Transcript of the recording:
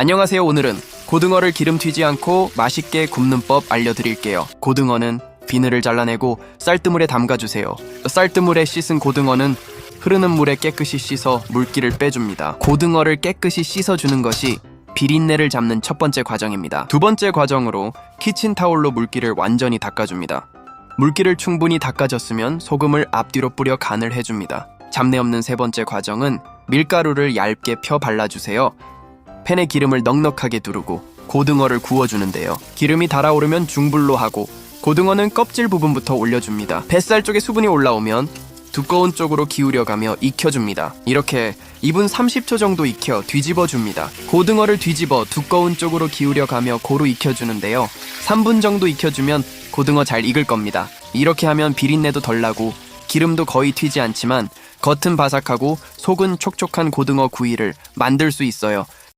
안녕하세요. 오늘은 고등어를 기름 튀지 않고 맛있게 굽는 법 알려드릴게요. 고등어는 비늘을 잘라내고 쌀뜨물에 담가주세요. 쌀뜨물에 씻은 고등어는 흐르는 물에 깨끗이 씻어 물기를 빼줍니다. 고등어를 깨끗이 씻어주는 것이 비린내를 잡는 첫 번째 과정입니다. 두 번째 과정으로 키친타올로 물기를 완전히 닦아줍니다. 물기를 충분히 닦아졌으면 소금을 앞뒤로 뿌려 간을 해줍니다. 잡내 없는 세 번째 과정은 밀가루를 얇게 펴 발라주세요. 팬에 기름을 넉넉하게 두르고 고등어를 구워주는데요. 기름이 달아오르면 중불로 하고 고등어는 껍질 부분부터 올려줍니다. 뱃살 쪽에 수분이 올라오면 두꺼운 쪽으로 기울여가며 익혀줍니다. 이렇게 2분 30초 정도 익혀 뒤집어줍니다. 고등어를 뒤집어 두꺼운 쪽으로 기울여가며 고루 익혀주는데요. 3분 정도 익혀주면 고등어 잘 익을 겁니다. 이렇게 하면 비린내도 덜 나고 기름도 거의 튀지 않지만 겉은 바삭하고 속은 촉촉한 고등어 구이를 만들 수 있어요.